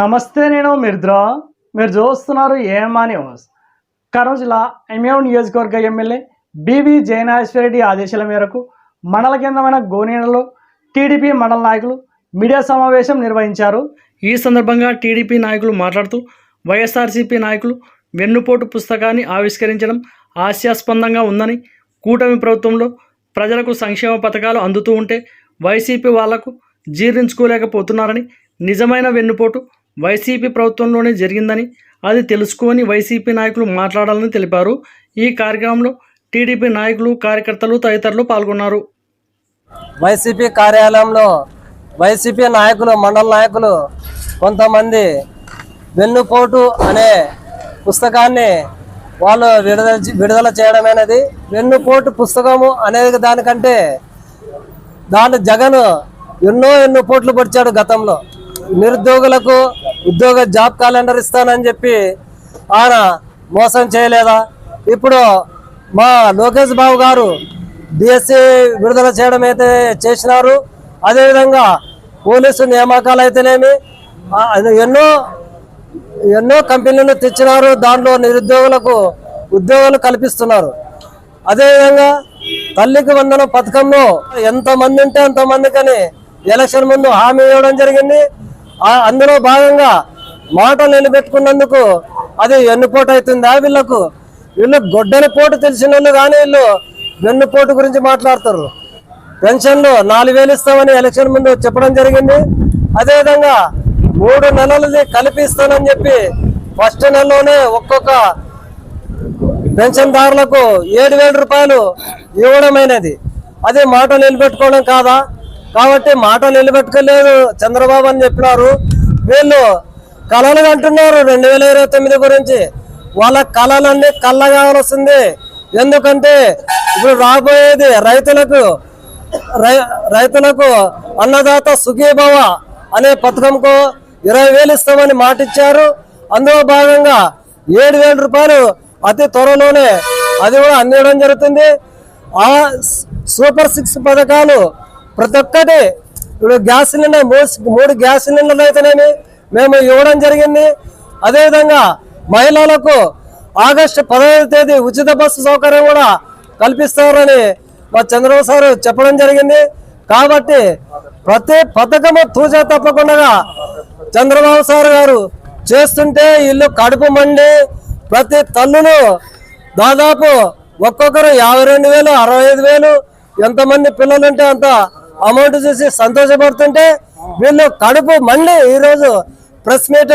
నమస్తే నేను మిర్ద్రా. మీరు చూస్తున్నారు ఏమా న్యూస్. కర్నూలు జిల్లా ఎంఏం నియోజకవర్గ ఎమ్మెల్యే బివి జయనాశ్వరరెడ్డి ఆదేశాల మేరకు మండల కేంద్రమైన గోనేనలో టీడీపీ మండల నాయకులు మీడియా సమావేశం నిర్వహించారు. ఈ సందర్భంగా టీడీపీ నాయకులు మాట్లాడుతూ వైఎస్ఆర్సీపీ నాయకులు వెన్నుపోటు పుస్తకాన్ని ఆవిష్కరించడం హాస్యాస్పందంగా ఉందని కూటమి ప్రభుత్వంలో ప్రజలకు సంక్షేమ పథకాలు అందుతూ ఉంటే వైసీపీ వాళ్ళకు జీర్ణించుకోలేకపోతున్నారని నిజమైన వెన్నుపోటు వైసీపీ ప్రభుత్వంలోనే జరిగిందని అది తెలుసుకొని వైసీపీ నాయకులు మాట్లాడాలని తెలిపారు. ఈ కార్యక్రమంలో టీడీపీ నాయకులు కార్యకర్తలు తదితరులు పాల్గొన్నారు. వైసీపీ కార్యాలయంలో వైసీపీ నాయకులు మండల నాయకులు కొంతమంది వెన్నుపోటు అనే పుస్తకాన్ని వాళ్ళు విడుదల విడుదల చేయడమైనది అనేది వెన్నుపోటు పుస్తకము అనేది దానికంటే దాని జగన్ ఎన్నో ఎన్నో పోట్లు పొడిచాడు గతంలో. నిరుద్యోగులకు ఉద్యోగ జాబ్ క్యాలెండర్ ఇస్తానని చెప్పి ఆయన మోసం చేయలేదా? ఇప్పుడు మా లోకేష్ బాబు గారు డిఎస్సి విడుదల చేయడం అయితే చేసినారు. అదేవిధంగా పోలీసు నియామకాలు అయితేనేమి అది ఎన్నో ఎన్నో కంపెనీలు తెచ్చినారు. దాంట్లో నిరుద్యోగులకు ఉద్యోగాలు కల్పిస్తున్నారు. అదేవిధంగా తల్లికి వందన పథకంలో ఎంతమంది ఉంటే అంతమందికని ఎలక్షన్ ముందు హామీ ఇవ్వడం జరిగింది. అందులో భాగంగా మాటలు నిలబెట్టుకున్నందుకు అది ఎన్నుపోటు అవుతుందా వీళ్ళకు? వీళ్ళు గొడ్డని పోటు తెలిసిన వాళ్ళు కానీ వీళ్ళు వెన్నుపోటు గురించి మాట్లాడతారు. పెన్షన్లు నాలుగు వేలు ఇస్తామని ఎలక్షన్ ముందు చెప్పడం జరిగింది. అదేవిధంగా మూడు నెలలది కల్పిస్తానని చెప్పి ఫస్ట్ నెలలోనే ఒక్కొక్క పెన్షన్దారులకు ఏడు వేల రూపాయలు ఇవ్వడమైనది. అది మాట నిలబెట్టుకోవడం కాదా? కాబట్టి మాట నిలబెట్టుకోలేదు. చంద్రబాబు అని చెప్పినారు. వీళ్ళు కళలు అంటున్నారు. రెండు వేల ఇరవై తొమ్మిది గురించి. వాళ్ళ కళలన్నీ కళ్ళ కావాల్సింది ఎందుకంటే ఇప్పుడు రాబోయేది రైతులకు రై- రైతులకు అన్నదాత సుఖీభవ అనే పథకంకు ఇరవై వేలు ఇస్తామని మాట ఇచ్చారు అందులో భాగంగా ఏడు వేల రూపాయలు అతి త్వరలోనే అది కూడా అందించడం జరుగుతుంది. ఆ సూపర్ సిక్స్ పథకాలు ప్రతి ఒక్కటి. ఇప్పుడు గ్యాస్ సిలిండర్ మూడు మూడు గ్యాస్ సిలిండర్లు అయితేనేమి మేము ఇవ్వడం జరిగింది. అదేవిధంగా మహిళలకు ఆగస్టు పదహైదు తేదీ ఉచిత బస్సు సౌకర్యం కూడా కల్పిస్తారని మా చంద్రబాబు సార్ చెప్పడం జరిగింది. కాబట్టి ప్రతి పథకము తూచా తప్పకుండా చంద్రబాబు సార్ గారు చేస్తుంటే ఇల్లు కడుపు మండి ప్రతి తల్లులు దాదాపు ఒక్కొక్కరు యాభై రెండు వేలు అరవై ఐదు వేలు ఎంతమంది పిల్లలుంటే అంత అమౌంట్ చూసి సంతోషపడుతుంటే వీళ్ళు కడుపు మండి ఈరోజు ప్రెస్ మీట్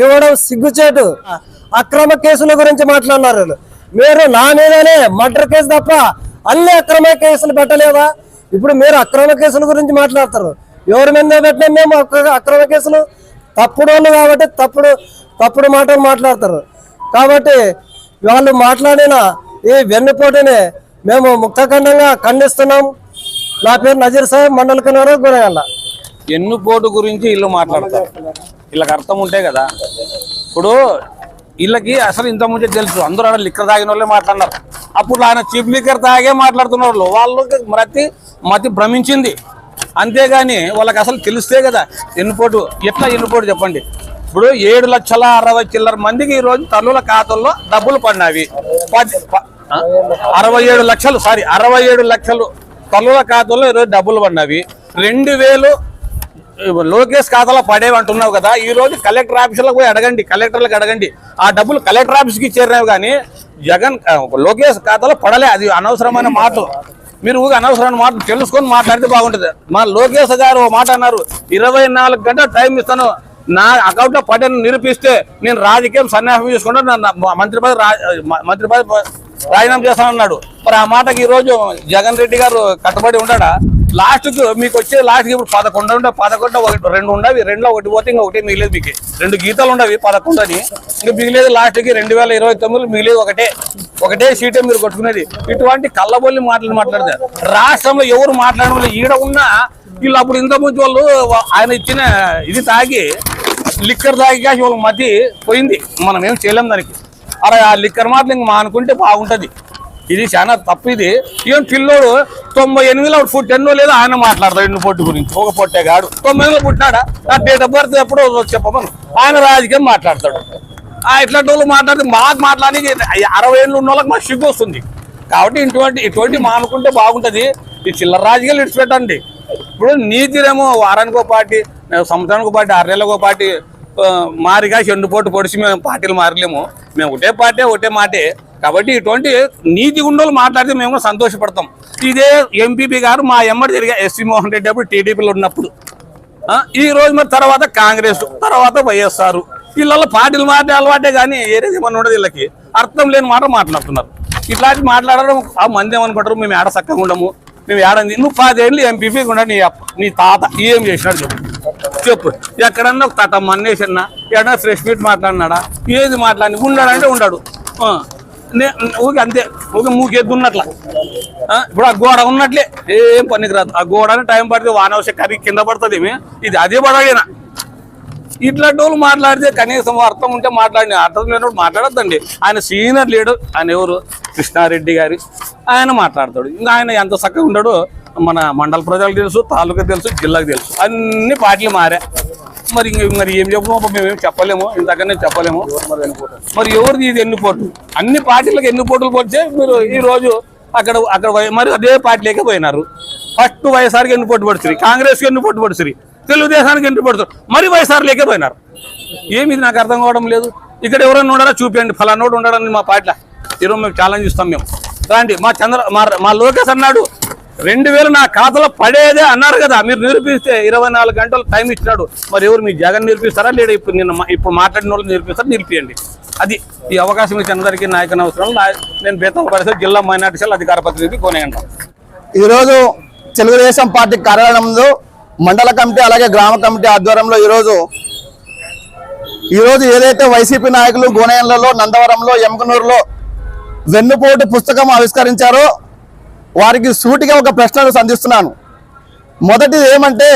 ఇవ్వడం సిగ్గుచేటు. అక్రమ కేసుల గురించి మాట్లాడినారు మీరు నా మీదనే మర్డర్ కేసు తప్ప అన్ని అక్రమ కేసులు పెట్టలేదా? ఇప్పుడు మీరు అక్రమ కేసుల గురించి మాట్లాడతారు. ఎవరి మీద పెట్టినా మేము అక్రమ కేసులు? తప్పుడు వాళ్ళు కాబట్టి తప్పుడు తప్పుడు మాటలు మాట్లాడతారు. కాబట్టి వాళ్ళు మాట్లాడిన ఈ వెన్నుపోటుని మేము ముక్తఖండంగా ఖండిస్తున్నాం. నా పేరు నజీర్ సాహెబ్ మండల కన్వీనర్ గురగల్ల ఎన్నుపోటు గురించి ఇల్లు మాట్లాడతారు వీళ్ళకి అర్థం ఉంటే కదా. ఇప్పుడు వీళ్ళకి అసలు ఇంత ముందే తెలుసు. అందరూ ఆడ లిక్కర్ తాగిన వాళ్ళే మాట్లాడినారు. అప్పుడు ఆయన చీప్ లిక్కర్ తాగే మాట్లాడుతున్నారు వాళ్ళు. వాళ్ళకి మతి మతి భ్రమించింది. అంతేగాని వాళ్ళకి అసలు తెలిస్తే కదా ఎన్నుపోటు ఎట్లా ఎన్నుపోటు చెప్పండి. ఇప్పుడు ఏడు లక్షల అరవై చిల్లర మందికి ఈ రోజు తల్లుల ఖాతాల్లో డబ్బులు పడినవి అరవై ఏడు లక్షలు సారీ అరవై ఏడు లక్షలు తల్లుల ఖాతాలో ఈరోజు డబ్బులు పడినవి. రెండు వేలు లోకేష్ ఖాతాలో పడేవి అంటున్నావు కదా ఈ రోజు కలెక్టర్ ఆఫీసులకు పోయి అడగండి కలెక్టర్లకు అడగండి. ఆ డబ్బులు కలెక్టర్ ఆఫీస్కి చేరినవి కానీ జగన్ లోకేష్ ఖాతాలో పడలే అది అనవసరమైన మాట. మీరు ఊరికే అనవసరమైన మాట తెలుసుకొని మాట్లాడితే బాగుంటుంది. మా లోకేష్ గారు ఓ మాట అన్నారు ఇరవై నాలుగు గంటల టైం ఇస్తాను. నా అకౌంట్లో పడని నిరూపిస్తే నేను రాజకీయం సన్యాసం చేసుకుంటా నా మంత్రి పదవి మంత్రి పదవి రాజీనామా చేస్తానన్నాడు. మరి ఆ మాటకి ఈరోజు జగన్ రెడ్డి గారు కట్టుబడి ఉండడా? లాస్ట్కు మీకు వచ్చే లాస్ట్ ఇప్పుడు పదకొండు ఉండే పదకొండు ఒకటి రెండు ఉండవి రెండులో ఒకటి పోతే ఇంకా ఒకటి మిగిలేదు మీకు. రెండు గీతాలు ఉండవి పదకొండు అని. ఇంకా మిగిలేదు లాస్ట్కి రెండు వేల ఇరవై తొమ్మిది మిగిలేదు ఒకటే. ఒకటే సీటే మీరు కొట్టుకునేది. ఇటువంటి కళ్ళబొల్లి మాటలు మాట్లాడతారు. రాష్ట్రంలో ఎవరు మాట్లాడడం ఈడ ఉన్నా వీళ్ళు అప్పుడు ఇంత ముందు వాళ్ళు ఆయన ఇచ్చిన ఇది తాగి లిక్కర్ తాగిగా వాళ్ళ మతి పోయింది. మనం ఏం చేయలేం దానికి. అలా ఆ లిక్కర్ మాటలు ఇంక మానుకుంటే బాగుంటుంది. ఇది చాలా తప్పు ఇది. ఏం పిల్లోడు తొంభై ఎనిమిదిలో ఫుట్ ఎన్నో లేదు ఆయన మాట్లాడతాడు ఎన్ని పొట్టు గురించి. ఒక పొట్టే కాడు తొంభై ఎనిమిదిలో పుట్టినాడా? నా డేట్ ఆఫ్ బర్త్ ఎప్పుడో చెప్పమను ఆయన రాజకీయం మాట్లాడతాడు. ఆ ఇట్లాంటి వాళ్ళు మాట్లాడితే మాకు మాట్లాడి అరవై ఏళ్ళు ఉన్న వాళ్ళకి మాకు సిగ్గు వస్తుంది. కాబట్టి ఇటువంటి ఇటువంటి మానుకుంటే బాగుంటుంది. ఈ చిల్లర రాజకీయాలు ఇడిచిపెట్టండి ఇప్పుడు నీతిరేమో వారానికో పార్టీ సంవత్సరానికి పార్టీ ఆరు పార్టీ మారిగా చెండు పోటు పొడిచి మేము పార్టీలు మారలేము. మేము ఒకటే పార్టీ ఒకటే మాటే. కాబట్టి ఇటువంటి నీతి గుండోలు మాట్లాడితే మేము కూడా సంతోషపడతాం. ఇదే ఎంపీపీ గారు మా ఎమ్మడి తిరిగా ఎస్వి మోహన్ రెడ్డి అప్పుడు టీడీపీలో ఉన్నప్పుడు. ఈ రోజు మరి తర్వాత కాంగ్రెస్ తర్వాత వైఎస్ఆర్. వీళ్ళల్లో పార్టీలు మాటే అలవాటే కానీ ఏరేది ఏమన్నా ఉండదు వీళ్ళకి. అర్థం లేని మాట మాట్లాడుతున్నారు. ఇట్లాంటి మాట్లాడడం ఆ మంది ఏమనుకుంటారు? మేము ఏడ చక్కగా ఉండము. మేము ఏడంది నువ్వు పదేళ్ళు ఎంపీపీ కూడా నీ నీ తాత ఏం చేసినాడు చెప్పు. చెప్పు. ఎక్కడన్నా ఒక తట మన్నేసన్నా ఎక్కడన్నా ఫ్రెష్ మీట్ మాట్లాడినాడా ఏది మాట్లాడి ఉన్నాడంటే ఉన్నాడు ఆ, నే- అంతే. ఊకి మూకెద్దున్నట్ల ఉన్నట్లా. ఇప్పుడు ఆ గోడ ఉన్నట్లే. ఏం పనికి రాదు. ఆ గోడని టైం పడితే వానవశ కర్రీ కింద పడుతుంది ఇది అదే పడగేనా ఇట్లాంటి వాళ్ళు మాట్లాడితే కనీసం అర్థం ఉంటే మాట్లాడి అర్థం లేనప్పుడు మాట్లాడద్దండి. ఆయన సీనియర్ లీడర్ ఆయన ఎవరు? కృష్ణారెడ్డి గారి. ఆయన మాట్లాడతాడు. ఇంకా ఆయన ఎంత చక్కగా ఉన్నాడో మన మండల ప్రజలకు తెలుసు తాలూకా తెలుసు జిల్లాకు తెలుసు. అన్ని పార్టీలు మారా. మరి మరి ఏం చెప్పము మేమేం చెప్పలేము. ఇంతకనే చెప్పలేము. మరి ఎవరిది ఇది ఎన్ని పోట్లు అన్ని పార్టీలకు ఎన్ని పోటులు పోతే మీరు ఈ రోజు అక్కడ అక్కడ మరి అదే పార్టీలోకే పోయినారు. ఫస్ట్ వైఎస్ఆర్కి ఎన్ని పోటీ పడుతుంది కాంగ్రెస్కి ఎన్ని పోటీ పడుతుంది తెలుగుదేశానికి ఎన్ని పడుతుంది మరి వైఎస్ఆర్లేకే పోయినారు. ఏమి ఇది నాకు అర్థం కావడం లేదు. ఇక్కడ ఎవరైనా ఉండాలా చూపించండి ఫలానోడు ఉండాలని మా పార్టీలో ఈరోజు మేము ఛాలెంజ్ ఇస్తాం మేము. రాండి. మా చంద్ర మా మా లోకేష్ అన్నాడు రెండు వేలు నా ఖాతాలో పడేదే అన్నారు కదా. మీరు నిరూపిస్తే ఇరవై నాలుగు గంటలు టైం ఇచ్చినాడు. మరి ఎవరు మీ జగన్ నిరూపిస్తారా? లేదా ఇప్పుడు నిన్న మా- ఇప్పుడు మాట్లాడిన వాళ్ళు నిరూపిస్తారా? నిలిపియండి అది ఈ అవకాశం ఇచ్చిన అందరికీ నాయకుని అవసరం. నా- నేను బేతం పరిస్థితి జిల్లా మైనార్టీ సెల్ అధికార ప్రతినిధి కొనేయంటాం ఈరోజు తెలుగుదేశం పార్టీ కార్యాలయంలో మండల కమిటీ అలాగే గ్రామ కమిటీ ఆధ్వర్యంలో ఈరోజు ఈరోజు ఏదైతే వైసీపీ నాయకులు గోనేయంలలో నందవరంలో ఎమకనూరులో వెన్నుపోటు పుస్తకం ఆవిష్కరించారో వారికి సూటిగా ఒక ప్రశ్నను సంధిస్తున్నాను. మొదటిది ఏమంటే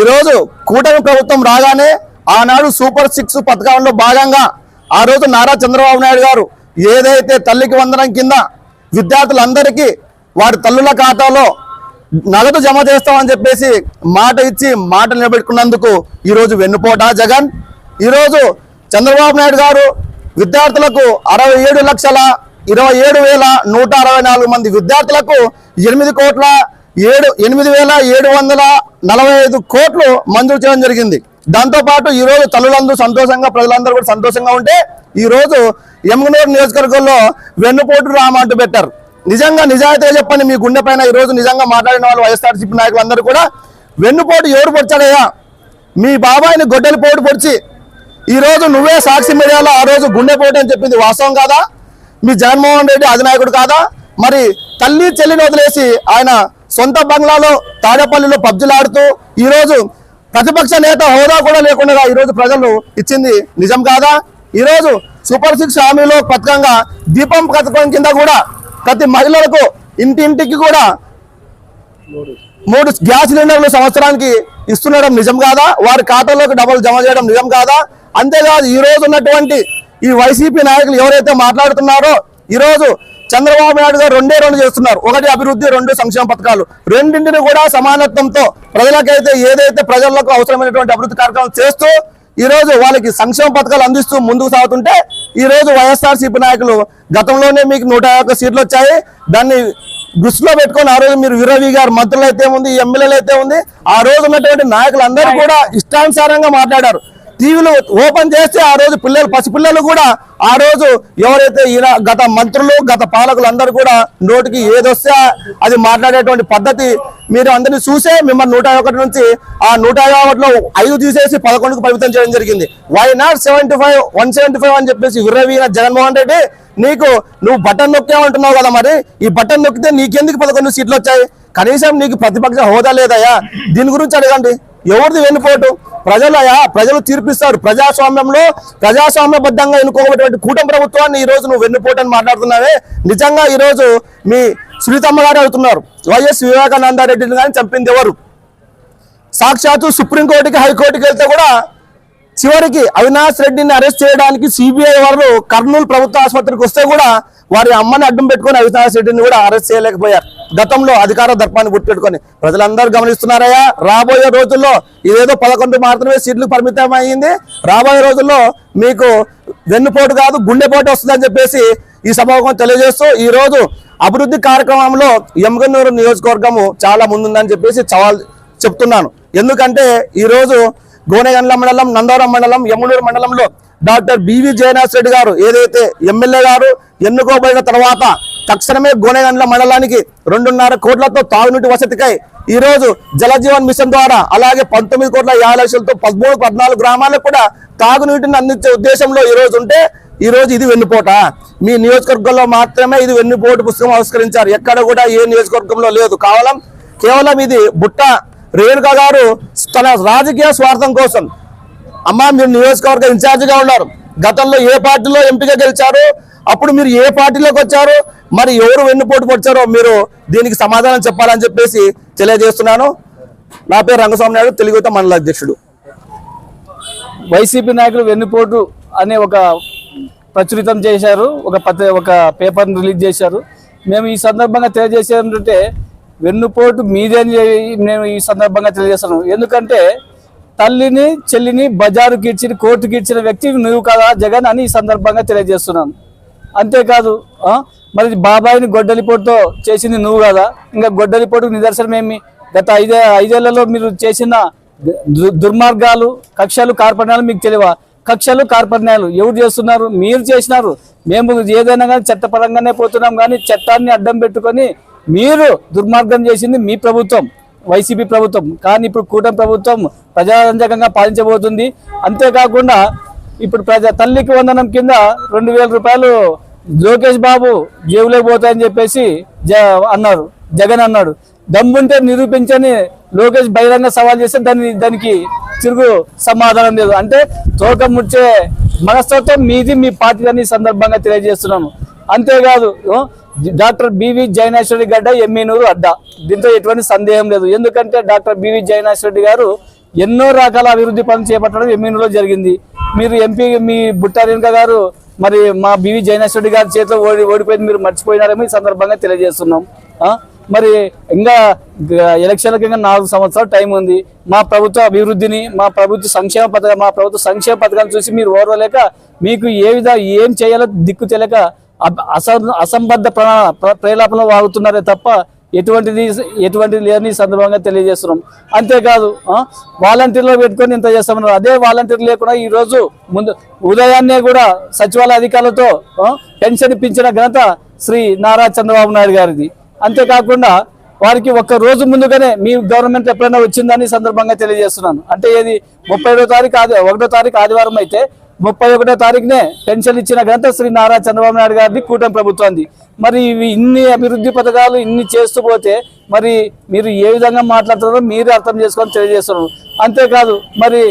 ఈరోజు కూటమి ప్రభుత్వం రాగానే ఆనాడు సూపర్ సిక్స్ పథకంలో భాగంగా ఆ రోజు నారా చంద్రబాబు నాయుడు గారు ఏదైతే తల్లికి వందనం కింద విద్యార్థులందరికీ వారి తల్లుల ఖాతాలో నగదు జమ చేస్తామని చెప్పేసి మాట ఇచ్చి మాట నిలబెట్టుకున్నందుకు ఈరోజు వెన్నుపోట జగన్. ఈరోజు చంద్రబాబు నాయుడు గారు విద్యార్థులకు అరవై ఏడు లక్షల ఇరవై ఏడు వేల నూట అరవై నాలుగు మంది విద్యార్థులకు ఎనిమిది కోట్ల ఏడు ఎనిమిది వేల ఏడు వందల నలభై ఐదు కోట్లు మంజూరు చేయడం జరిగింది. దాంతోపాటు ఈరోజు తల్లులందరూ సంతోషంగా ప్రజలందరూ కూడా సంతోషంగా ఉంటే ఈరోజు రోజు ఎమ్గనూరు నియోజకవర్గంలో వెన్నుపోటు రామంటూ పెట్టారు. నిజంగా నిజాయితీగా చెప్పండి మీ గుండె పైన ఈ రోజు నిజంగా మాట్లాడిన వాళ్ళు వైఎస్ఆర్సీపీ నాయకులు అందరూ కూడా వెన్నుపోటు ఎవరు పొడిచాడయ్యా? మీ బాబాయిని గొడ్డలి పోటు పొడిచి ఈరోజు నువ్వే సాక్షి మీడియాలో ఆ రోజు గుండెపోటు అని చెప్పింది వాస్తవం కాదా? మీ జగన్మోహన్ రెడ్డి అధినాయకుడు కాదా? మరి తల్లి చెల్లిని వదిలేసి ఆయన సొంత బంగ్లాలో తాడేపల్లిలో పబ్జీలాడుతూ ఈరోజు ప్రతిపక్ష నేత హోదా కూడా లేకుండా ఈ రోజు ప్రజలు ఇచ్చింది నిజం కాదా? ఈరోజు సూపర్ సిక్స్ హామీలో పథకంగా దీపం పథకం కింద కూడా ప్రతి మహిళలకు ఇంటింటికి కూడా మూడు గ్యాస్ సిలిండర్లు సంవత్సరానికి ఇస్తుండడం నిజం కాదా? వారి ఖాతాలోకి డబ్బులు జమ చేయడం నిజం కాదా? అంతేకాదు ఈ రోజు ఉన్నటువంటి ఈ వైసీపీ నాయకులు ఎవరైతే మాట్లాడుతున్నారో ఈ రోజు చంద్రబాబు నాయుడు గారు రెండే రెండు చేస్తున్నారు. ఒకటి అభివృద్ధి రెండు సంక్షేమ పథకాలు. రెండింటిని కూడా సమానత్వంతో ప్రజలకైతే ఏదైతే ప్రజలకు అవసరమైనటువంటి అభివృద్ధి కార్యక్రమాలు చేస్తూ ఈ రోజు వాళ్ళకి సంక్షేమ పథకాలు అందిస్తూ ముందుకు సాగుతుంటే ఈ రోజు వైఎస్ఆర్ సిపి నాయకులు గతంలోనే మీకు నూట యాభై సీట్లు వచ్చాయి. దాన్ని దృష్టిలో పెట్టుకొని ఆ రోజు మీరు విరవి గారు మంత్రులు అయితే ఉంది ఎమ్మెల్యేలు అయితే ఉంది. ఆ రోజు ఉన్నటువంటి నాయకులందరూ కూడా ఇష్టానుసారంగా మాట్లాడారు. టీవీలు ఓపెన్ చేస్తే ఆ రోజు పిల్లలు పసిపిల్లలు కూడా ఆ రోజు ఎవరైతే ఈయన గత మంత్రులు గత పాలకులు అందరూ కూడా నోటికి ఏదొస్తే అది మాట్లాడేటువంటి పద్ధతి మీరు అందరినీ చూసే మిమ్మల్ని నూట ఒకటి నుంచి ఆ నూట ఒకటిలో ఐదు తీసేసి పదకొండుకు పరిమితం చేయడం జరిగింది. Why not seventy five one seventy five అని చెప్పేసి విర్రవీన జగన్మోహన్ రెడ్డి నీకు నువ్వు బటన్ నొక్కేమంటున్నావు కదా మరి ఈ బటన్ నొక్కితే నీకెందుకు పదకొండు సీట్లు వచ్చాయి? కనీసం నీకు ప్రతిపక్ష హోదా లేదయ్యా? దీని గురించి అడగండి. ఎవరిది వెన్నుపోటు ప్రజలయా ప్రజలు తీర్పిస్తారు. ప్రజాస్వామ్యంలో ప్రజాస్వామ్యబద్ధంగా ఎన్నుకోబడినటువంటి కూటమి ప్రభుత్వాన్ని ఈ రోజు నువ్వు వెన్నుపోటు అని మాట్లాడుతున్నావే. నిజంగా ఈరోజు మీ సునీతమ్మ గారు అడుగుతున్నారు. వైఎస్ వివేకానంద రెడ్డిని కానీ చంపింది ఎవరు? సాక్షాత్తు సుప్రీంకోర్టుకి హైకోర్టుకి వెళ్తే కూడా చివరికి అవినాష్ రెడ్డిని అరెస్ట్ చేయడానికి సిబిఐ వారు కర్నూలు ప్రభుత్వ ఆసుపత్రికి వస్తే కూడా వారి అమ్మని అడ్డం పెట్టుకుని అవినాష్ రెడ్డిని కూడా అరెస్ట్ చేయలేకపోయారు. గతంలో అధికార దర్పాన్ని గుర్తుపెట్టుకొని ప్రజలందరూ గమనిస్తున్నారయ్యా. రాబోయే రోజుల్లో ఇదేదో పదకొండు మాత్రమే సీట్లు పరిమితం అయ్యింది రాబోయే రోజుల్లో మీకు వెన్నుపోటు కాదు గుండెపోటు వస్తుందని చెప్పేసి ఈ సభాముఖం తెలియజేస్తూ ఈ రోజు అభివృద్ధి కార్యక్రమంలో ఎమ్గన్నూరు నియోజకవర్గము చాలా ముందుందని చెప్పేసి సవాల్ చెప్తున్నాను. ఎందుకంటే ఈరోజు గోనెగండ్ల మండలం నందవరం మండలం యమునూరు మండలంలో డాక్టర్ బివి జయనాథ్ రెడ్డి గారు ఏదైతే ఎమ్మెల్యే గారు ఎన్నుకోబడిన తర్వాత తక్షణమే గోనెగండ్ల మండలానికి రెండున్నర కోట్లతో తాగునీటి వసతికై ఈ రోజు జలజీవన్ మిషన్ ద్వారా అలాగే పంతొమ్మిది కోట్ల యాభై లక్షలతో పదమూడు పద్నాలుగు గ్రామాలకు కూడా తాగునీటిని అందించే ఉద్దేశంలో ఈ రోజు ఉంటే ఈ రోజు ఇది వెన్నుపోట. మీ నియోజకవర్గంలో మాత్రమే ఇది వెన్నుపోటు పుస్తకం ఆవిష్కరించారు. ఎక్కడ కూడా ఏ నియోజకవర్గంలో లేదు. కావాలం కేవలం ఇది బుట్ట రేణుక గారు తన రాజకీయ స్వార్థం కోసం అమ్మా మీరు నియోజకవర్గ ఇన్ఛార్జిగా ఉన్నారు. గతంలో ఏ పార్టీలో ఎంపిక గెలిచారు? అప్పుడు మీరు ఏ పార్టీలోకి వచ్చారు? మరి ఎవరు వెన్నుపోటు వచ్చారో మీరు దీనికి సమాధానం చెప్పాలని చెప్పేసి తెలియజేస్తున్నాను. నా పేరు రంగస్వామి నాయుడు తెలుగుత మండల అధ్యక్షుడు. వైసీపీ నాయకులు వెన్నుపోటు అనే ఒక ప్రచురితం చేశారు ఒక పత్ర ఒక పేపర్ని రిలీజ్ చేశారు. మేము ఈ సందర్భంగా తెలియజేసేది ఏంటంటే వెన్నుపోటు మీదే అని నేను ఈ సందర్భంగా తెలియజేస్తాను. ఎందుకంటే తల్లిని చెల్లిని బజారుకి ఇచ్చిన కోర్టుకి ఇచ్చిన వ్యక్తి నువ్వు కదా జగన్ అని ఈ సందర్భంగా తెలియజేస్తున్నాను. అంతేకాదు మరి బాబాయిని గొడ్డలిపోటుతో చేసింది నువ్వు కదా. ఇంకా గొడ్డలిపోటుకు నిదర్శనం ఏమి గత ఐదే ఐదేళ్ళలో మీరు చేసిన దు- దుర్మార్గాలు కక్షలు కార్పణ్యాలు మీకు తెలియవా? కక్షలు కార్పణ్యాలు ఎవరు చేస్తున్నారు? మీరు చేసినారు. మేము ఏదైనా కానీ చట్టపరంగానే పోతున్నాం కానీ చట్టాన్ని అడ్డం పెట్టుకొని మీరు దుర్మార్గం చేసింది మీ ప్రభుత్వం వైసీపీ ప్రభుత్వం. కానీ ఇప్పుడు కూటమి ప్రభుత్వం ప్రజారంజకంగా పాలించబోతుంది. అంతేకాకుండా ఇప్పుడు ప్రజా తల్లికి వందనం కింద రెండు వేల రూపాయలు లోకేష్ బాబు జేబులోకి పోతాయని చెప్పేసి జ అన్నారు. జగన్ అన్నాడు. దమ్ముంటే నిరూపించని లోకేష్ బహిరంగ సవాల్ చేస్తే దాన్ని దానికి తిరుగు సమాధానం లేదు. అంటే తోక ముచ్చే మనస్తత్వం మీది మీ పార్టీ అని సందర్భంగా తెలియజేస్తున్నాను. అంతేకాదు డాక్టర్ బివి జైనేశ్వరి గడ్డ ఎమ్మినూరు అడ్డ. దీంతో ఎటువంటి సందేహం లేదు. ఎందుకంటే డాక్టర్ బివి జైనేశ్వరి గారు ఎన్నో రకాల అభివృద్ధి పనులు చేపట్టడం ఎమ్మినూరులో జరిగింది. మీరు ఎంపీ మీ బుట్టారెంక గారు మరి మా బివి జైనేశ్వరి గారి చేతిలో ఓడి ఓడిపోయింది మీరు మర్చిపోయినారేమో ఈ సందర్భంగా తెలియజేస్తున్నాం. మరి ఇంకా ఎలక్షన్లకు ఇంకా నాలుగు సంవత్సరాలు టైం ఉంది. మా ప్రభుత్వ అభివృద్ధిని మా ప్రభుత్వ సంక్షేమ పథకం మా ప్రభుత్వ సంక్షేమ పథకాన్ని చూసి మీరు ఓర్వలేక మీకు ఏ విధంగా ఏం చేయాలో దిక్కు తెలియక అసంబద్ధ ప్ర- ప్ర- వాగుతున్నారే తప్ప ఎటువంటిది ఎటువంటిది లేని సందర్భంగా తెలియజేస్తున్నాం. అంతేకాదు వాలంటీర్లో పెట్టుకొని ఇంత చేస్తామన్నారు. అదే వాలంటీర్ లేకుండా ఈరోజు ముందు ఉదయాన్నే కూడా సచివాలయ అధికారులతో పెన్షన్ ఇప్పించిన ఘనత శ్రీ నారా చంద్రబాబు నాయుడు గారిది. అంతేకాకుండా వారికి ఒక్క రోజు ముందుగానే మీ గవర్నమెంట్ ఎప్పుడైనా వచ్చిందని సందర్భంగా తెలియజేస్తున్నాను. అంటే ఏది ముప్పై ఒకటో తారీఖు ఆది ఒకటో తారీఖు ఆదివారం అయితే ముప్పై ఒకటో తారీఖునే పెన్షన్ ఇచ్చిన ఘనత శ్రీ నారా చంద్రబాబు నాయుడు గారిని కూటమి ప్రభుత్వాన్ని మరి ఇవి ఇన్ని అభివృద్ధి పథకాలు ఇన్ని చేస్తూ పోతే మరి మీరు ఏ విధంగా మాట్లాడుతున్నారో మీరు అర్థం చేసుకొని తెలియజేస్తున్నారు. అంతేకాదు మరి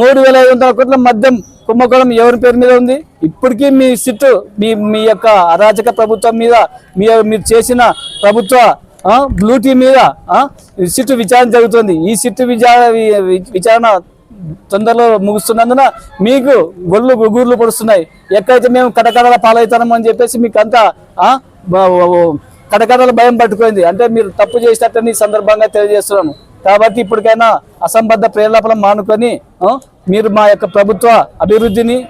మూడు వేల ఐదు వందల కోట్ల మద్యం కుంభకోణం ఎవరి పేరు మీద ఉంది? ఇప్పటికీ మీ సిట్టు మీ మీ యొక్క అరాచక ప్రభుత్వం మీద మీ మీరు చేసిన ప్రభుత్వ బ్లూటీ మీద ఈ సిట్టు విచారణ జరుగుతుంది. ఈ సిట్టు విచారణ విచారణ తొందరలో ముగుస్తున్నందున మీకు గొళ్ళు గుగుర్లు పడుస్తున్నాయి. ఎక్కడైతే మేము కటకడల పాలవుతామో అని చెప్పేసి మీకు అంతా కటకడల భయం పట్టుకుంది. అంటే మీరు తప్పు చేసినట్టని సందర్భంగా తెలియజేస్తున్నాను. కాబట్టి ఇప్పటికైనా అసంబద్ధ ప్రేరేపణ మానుకొని మీరు మా యొక్క ప్రభుత్వ అభివృద్ధిని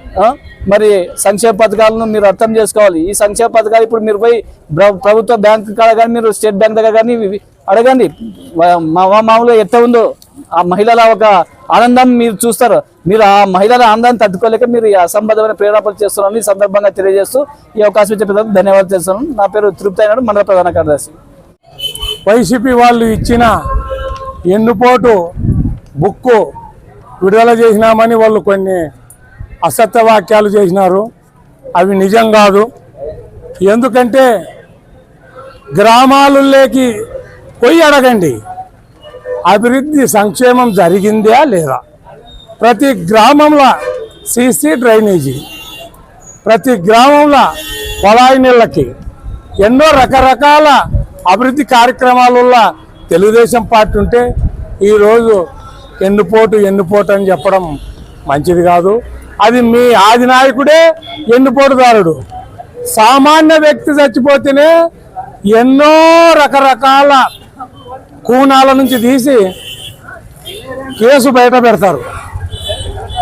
మరి సంక్షేమ పథకాలను మీరు అర్థం చేసుకోవాలి. ఈ సంక్షేమ పథకాలు ఇప్పుడు మీరు పోయి ప్రభుత్వ బ్యాంకు కాడ కానీ మీరు స్టేట్ బ్యాంక్ దగ్గర కానీ అడగండి. మా- మామూలుగా ఎంత ఉందో ఆ మహిళల ఒక ఆనందం మీరు చూస్తారు. మీరు ఆ మహిళల ఆనందాన్ని తట్టుకోలేక మీరు అసంబద్ధమైన ప్రేరేపణలు చేస్తున్నారని ఈ సందర్భంగా తెలియజేస్తూ ఈ అవకాశం ఇచ్చే ధన్యవాదాలు చేస్తున్నాను నా పేరు తృప్తి అయినాడు మండల ప్రధాన కార్యదర్శి. వైసీపీ వాళ్ళు ఇచ్చిన ఎన్నుపోటు బుక్కు విడుదల చేసినామని వాళ్ళు కొన్ని అసత్య వాక్యాలు చేసినారు. అవి నిజం కాదు. ఎందుకంటే గ్రామాలలోకి పోయి అడగండి. అభివృద్ధి సంక్షేమం జరిగిందా లేదా? ప్రతి గ్రామంలో సీసీ డ్రైనేజీ ప్రతి గ్రామంలో పొలాయి నీళ్ళకి ఎన్నో రకరకాల అభివృద్ధి కార్యక్రమాలలో తెలుగుదేశం పార్టీ ఉంటే ఈరోజు ఎన్నుపోటు ఎన్నుపోటు అని చెప్పడం మంచిది కాదు. అది మీ ఆదినాయకుడే ఎన్నుపోటుదారుడు. సామాన్య వ్యక్తి చచ్చిపోతేనే ఎన్నో రకరకాల కూనాల నుంచి తీసి కేసు బయట పెడతారు.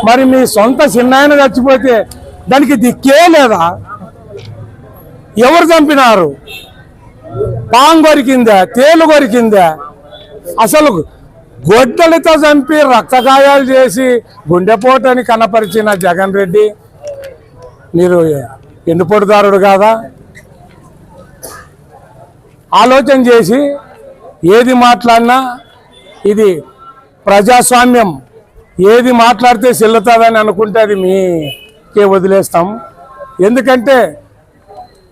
మరి మీ సొంత చిన్నాయన చచ్చిపోతే దానికి దిక్కే లేదా? ఎవరు చంపినారు? పాము కొరికిందా? తేలు కొరికిందా? అసలు గొడ్డలితో చంపి రక్తగాయాలు చేసి గుండెపోటని కనపరిచిన జగన్ రెడ్డి మీరు ఎన్నుపొడుదారుడు కాదా? ఆలోచన చేసి ఏది మాట్లాడినా ఇది ప్రజాస్వామ్యం. ఏది మాట్లాడితే చెల్లుతుందని అనుకుంటే అది మీకే వదిలేస్తాం. ఎందుకంటే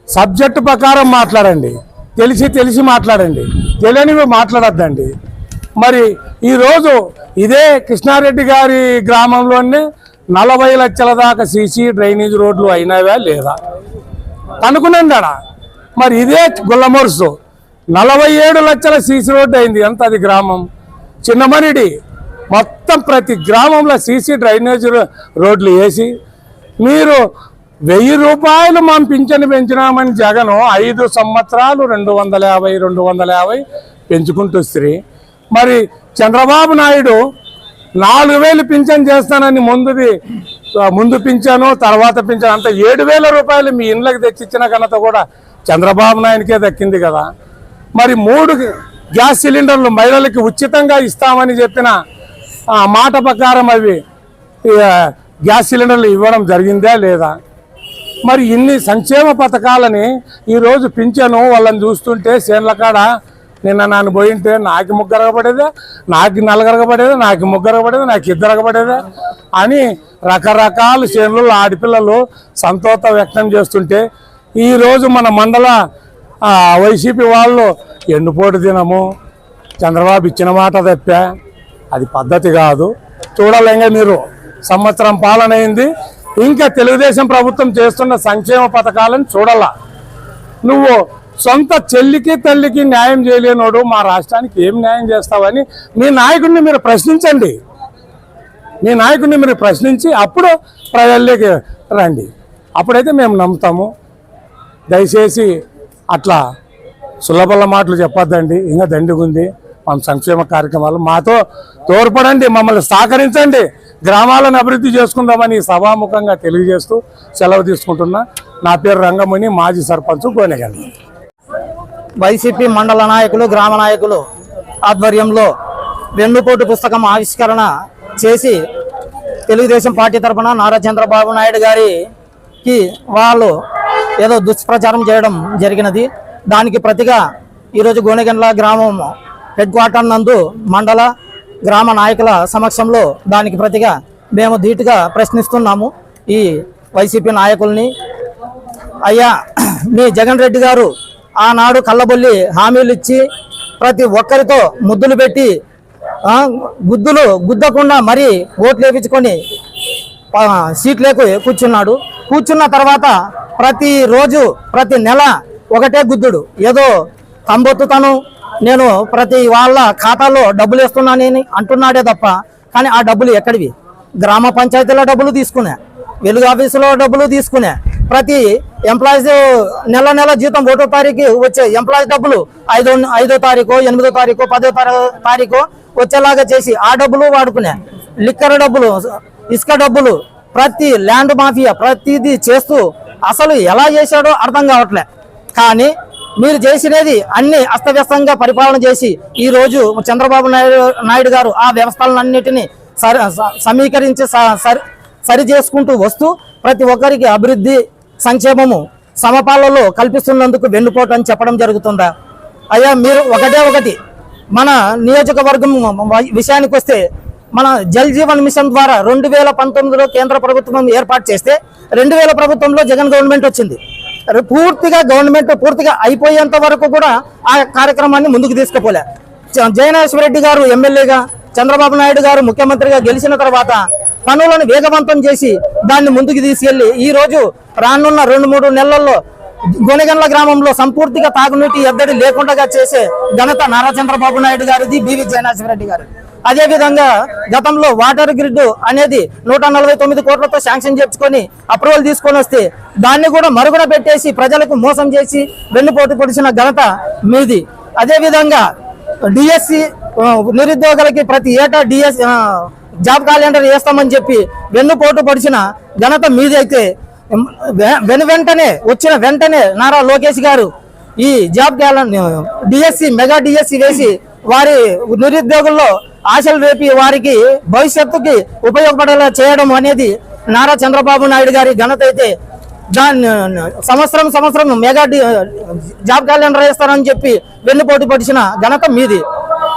సబ్జెక్టు ప్రకారం మాట్లాడండి. తెలిసి తెలిసి మాట్లాడండి. తెలియనివి మాట్లాడద్దండి. మరి ఈరోజు ఇదే కృష్ణారెడ్డి గారి గ్రామంలోనే నలభై లక్షల దాకా సీసీ డ్రైనేజ్ రోడ్లు అయినవా లేదా? అనుకున్నాడా మరి ఇదే గుల్లమొరుసు. నలభై ఏడు లక్షల సీసీ రోడ్డు అయింది. ఎంత అది గ్రామం? చిన్నమనిడి మొత్తం ప్రతి గ్రామంలో సీసీ డ్రైనేజ్ రోడ్లు వేసి మీరు వెయ్యి రూపాయలు మనం పింఛను పెంచినామని జగన్ ఐదు సంవత్సరాలు రెండు వందల యాభై రెండు వందల యాభై పెంచుకుంటూ స్త్రీ మరి చంద్రబాబు నాయుడు నాలుగు వేలు పింఛన్ చేస్తానని ముందుది ముందు పింఛను తర్వాత పింఛను అంత ఏడు వేల రూపాయలు మీ ఇండ్లకు తెచ్చిచ్చిన ఘనత కూడా చంద్రబాబు నాయుడికే దక్కింది కదా. మరి మూడు గ్యాస్ సిలిండర్లు మహిళలకి ఉచితంగా ఇస్తామని చెప్పిన ఆ మాట ప్రకారం అవి గ్యాస్ సిలిండర్లు ఇవ్వడం జరిగిందా లేదా? మరి ఇన్ని సంక్షేమ పథకాలని ఈరోజు పింఛను వాళ్ళని చూస్తుంటే చేనుల కాడ నిన్న నన్ను పోయింటే నాకు ముగ్గరగబడేదా నాకు నలగరగబడేదా నాకు ముగ్గరగబడేదా నాకు ఇద్దరగబడేదా అని రకరకాల చేనులు ఆడపిల్లలు సంతోష వ్యక్తం చేస్తుంటే ఈరోజు మన మండల వైసీపీ వాళ్ళు ఎండుపోటు దినము చంద్రబాబు ఇచ్చిన మాట తప్పా. అది పద్ధతి కాదు. చూడాలంగా మీరు. సంవత్సరం పాలనైంది. ఇంకా తెలుగుదేశం ప్రభుత్వం చేస్తున్న సంక్షేమ పథకాలను చూడాల. నువ్వు సొంత చెల్లికి తల్లికి న్యాయం చేయలేనోడు మా రాష్ట్రానికి ఏం న్యాయం చేస్తావని మీ నాయకుడిని మీరు ప్రశ్నించండి. మీ నాయకుడిని మీరు ప్రశ్నించి అప్పుడు ప్రజల్లోకి రండి. అప్పుడైతే మేము నమ్ముతాము. దయచేసి అట్లా సులభల మాటలు చెప్పొద్దండి. ఇంకా దండిగుంది. మన సంక్షేమ కార్యక్రమాలు మాతో తోడ్పడండి మమ్మల్ని సహకరించండి. గ్రామాలను అభివృద్ధి చేసుకుందామని సభాముఖంగా తెలియజేస్తూ సెలవు తీసుకుంటున్నా. నా పేరు రంగముని మాజీ సర్పంచ్ గోనెగల్. వైసీపీ మండల నాయకులు గ్రామ నాయకులు ఆధ్వర్యంలో వెన్నుపోటు పుస్తకం ఆవిష్కరణ చేసి తెలుగుదేశం పార్టీ తరఫున నారా చంద్రబాబు నాయుడు గారికి వాళ్ళు ఏదో దుష్ప్రచారం చేయడం జరిగినది. దానికి ప్రతిగా ఈరోజు గోనెగండ్ల గ్రామం హెడ్ క్వార్టర్ నందు మండల గ్రామ నాయకుల సమక్షంలో దానికి ప్రతిగా మేము ధీటుగా ప్రశ్నిస్తున్నాము. ఈ వైసీపీ నాయకుల్ని. అయ్యా మీ జగన్ రెడ్డి గారు ఆనాడు కళ్ళబొల్లి హామీలు ఇచ్చి ప్రతి ఒక్కరితో ముద్దులు పెట్టి గుద్దులు గుద్దకుండా మరీ ఓట్లు వేపించుకొని ఆ, సీట్లకు కూర్చున్నాడు. కూర్చున్న తర్వాత ప్రతి రోజు ప్రతి నెల ఒకటే గుద్దుడు. ఏదో తంబొత్తుతాను నేను ప్రతి వాళ్ళ ఖాతాలో డబ్బులు వేస్తున్నానని అంటున్నాడే తప్ప కానీ ఆ డబ్బులు ఎక్కడివి? గ్రామ పంచాయతీలో డబ్బులు తీసుకునే వెలుగు ఆఫీసులో డబ్బులు తీసుకునే ప్రతి ఎంప్లాయీస్ నెల నెల జీతం ఒకటో తారీఖు వచ్చే ఎంప్లాయీస్ డబ్బులు ఐదో ఐదో తారీఖు ఎనిమిదో తారీఖు పదో తారీ- తారీఖు వచ్చేలాగా చేసి ఆ డబ్బులు వాడుకునే లిక్కర్ డబ్బులు ఇసుక డబ్బులు ప్రతి ల్యాండ్ మాఫియా ప్రతిదీ చేస్తూ అసలు ఎలా చేశాడో అర్థం కావట్లే. కానీ మీరు చేసినది అన్ని అస్తవ్యస్తంగా పరిపాలన చేసి ఈ రోజు చంద్రబాబు నాయుడు నాయుడు గారు ఆ వ్యవస్థలన్నిటినీ సరి సమీకరించి స- సరి సరి చేసుకుంటూ వస్తూ ప్రతి ఒక్కరికి అభివృద్ధి సంక్షేమము సమపాలలో కల్పిస్తున్నందుకు వెన్నుపోటు అని చెప్పడం జరుగుతుందా? అయ్యా మీరు ఒకటే ఒకటి మన నియోజకవర్గం విషయానికి వస్తే మన జల్ జీవన్ మిషన్ ద్వారా రెండు వేల పంతొమ్మిదిలో కేంద్ర ప్రభుత్వం ఏర్పాటు చేస్తే రెండు వేల ప్రభుత్వంలో జగన్ గవర్నమెంట్ వచ్చింది. పూర్తిగా గవర్నమెంట్ పూర్తిగా అయిపోయేంత వరకు కూడా ఆ కార్యక్రమాన్ని ముందుకు తీసుకుపోలే. జ- రెడ్డి గారు ఎమ్మెల్యేగా చంద్రబాబు నాయుడు గారు ముఖ్యమంత్రిగా గెలిచిన తర్వాత పనులను వేగవంతం చేసి దాన్ని ముందుకు తీసుకెళ్ళి ఈ రోజు రానున్న రెండు మూడు నెలల్లో గొనెగండ్ల గ్రామంలో సంపూర్తిగా తాగునీటి ఎద్దడి లేకుండా చేసే ఘనత నారా చంద్రబాబు నాయుడు గారిది బివి జయనాశ్వర రెడ్డి గారు అదేవిధంగా గతంలో వాటర్ గ్రిడ్ అనేది నూట నలభై తొమ్మిది కోట్లతో శాంక్షన్ చేసుకొని అప్రూవల్ తీసుకొని వస్తే దాన్ని కూడా మరుగున పెట్టేసి ప్రజలకు మోసం చేసి వెన్నుపోటు పొడిచిన ఘనత మీది. అదేవిధంగా డిఎస్సి నిరుద్యోగులకి ప్రతి ఏటా డిఎస్ జాబ్ క్యాలెండర్ వేస్తామని చెప్పి వెన్నుపోటు పొడిచిన ఘనత మీదైతే వె- వెను వెంటనే వచ్చిన వెంటనే నారా లోకేష్ గారు ఈ job calendar DSC mega DSC వేసి వారి నిరుద్యోగుల్లో ఆశలు రేపి వారికి భవిష్యత్తుకి ఉపయోగపడేలా చేయడం అనేది నారా చంద్రబాబు నాయుడు గారి ఘనత అయితే దాన్ని సంవత్సరం సంవత్సరం మెగా జాబ్ క్యాలెండర్ వేస్తారని చెప్పి వెన్నుపోటు పడిచిన ఘనత మీది.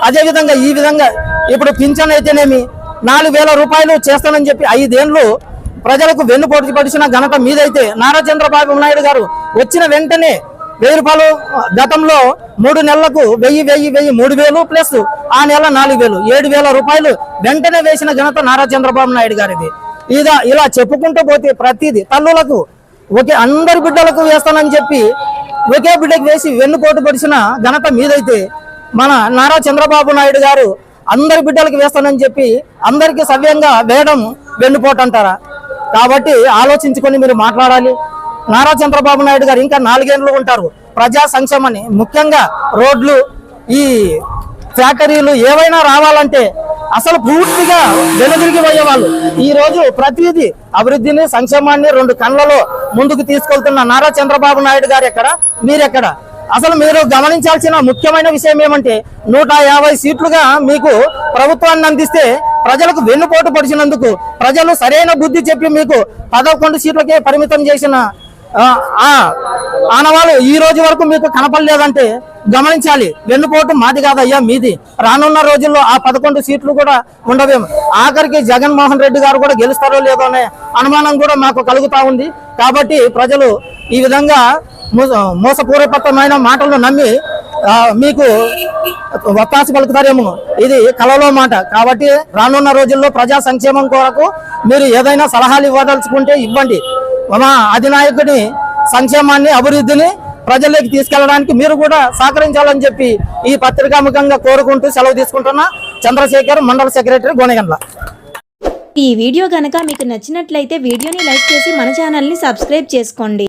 అదేవిధంగా ఈ విధంగా ఇప్పుడు పింఛన్ అయితేనేమి నాలుగు వేల రూపాయలు చేస్తానని చెప్పి ఐదేళ్ళు ప్రజలకు వెన్నుపోటు పడిచిన ఘనత మీదైతే నారా చంద్రబాబు నాయుడు గారు వచ్చిన వెంటనే వెయ్యి రూపాయలు గతంలో మూడు నెలలకు వెయ్యి వెయ్యి వెయ్యి మూడు వేలు ప్లస్ ఆ నెల నాలుగు వేలు. ఏడు వేల రూపాయలు వెంటనే వేసిన ఘనత నారా చంద్రబాబు నాయుడు గారిది. ఇదా ఇలా చెప్పుకుంటూ పోతే ప్రతిదీ తల్లులకు ఒకే అందరి బిడ్డలకు వేస్తానని చెప్పి ఒకే బిడ్డకి వేసి వెన్నుపోటు పడిచిన ఘనత మీదైతే మన నారా చంద్రబాబు నాయుడు గారు అందరి బిడ్డలకు వేస్తానని చెప్పి అందరికీ సవ్యంగా వేయడం వెన్నుపోటు అంటారా? కాబట్టి ఆలోచించుకొని మీరు మాట్లాడాలి. నారా చంద్రబాబు నాయుడు గారు ఇంకా నాలుగేళ్ళు ఉంటారు. ప్రజా సంక్షేమాన్ని ముఖ్యంగా రోడ్లు ఈ ఫ్యాక్టరీలు ఏవైనా రావాలంటే అసలు పూర్తిగా వెనుదిరిగి పోయేవాళ్ళు. ఈ రోజు ప్రతిదీ అభివృద్ధిని సంక్షేమాన్ని రెండు కళ్ళలో ముందుకు తీసుకెళ్తున్న నారా చంద్రబాబు నాయుడు గారు ఎక్కడ? మీరెక్కడ? అసలు మీరు గమనించాల్సిన ముఖ్యమైన విషయం ఏమంటే నూట యాభై సీట్లుగా మీకు ప్రభుత్వాన్ని అందిస్తే ప్రజలకు వెన్నుపోటు పడిచినందుకు ప్రజలు సరైన బుద్ధి చెప్పి మీకు పదకొండు సీట్లకే పరిమితం చేసిన ఆనవాళ్ళు ఈ రోజు వరకు మీకు కనపడలేదంటే గమనించాలి. వెన్నుపోటు మాది కాదయ్యా మీది. రానున్న రోజుల్లో ఆ పదకొండు సీట్లు కూడా ఉండవేమో ఆఖరికి జగన్మోహన్ రెడ్డి గారు కూడా గెలుస్తారో లేదో అనే అనుమానం కూడా మాకు కలుగుతా ఉంది. కాబట్టి ప్రజలు ఈ విధంగా మోస- మాటలను నమ్మి మీకు వత్తాసు పలుకుతారేమో. ఇది కలలో మాట. కాబట్టి రానున్న రోజుల్లో ప్రజా సంక్షేమం కొరకు మీరు ఏదైనా సలహాలు ఇవ్వదలుచుకుంటే ఇవ్వండి. మా అధినాయకుని సంక్షేమాన్ని అభివృద్ధిని ప్రజల్లోకి తీసుకెళ్ళడానికి మీరు కూడా సహకరించాలని చెప్పి ఈ పత్రికాముఖంగా కోరుకుంటూ సెలవు తీసుకుంటున్నా. చంద్రశేఖర్ మండల సెక్రటరీ గోనగండ్ల. ఈ వీడియో కనుక మీకు నచ్చినట్లయితే వీడియోని లైక్ చేసి మన ఛానల్ని సబ్స్క్రైబ్ చేసుకోండి.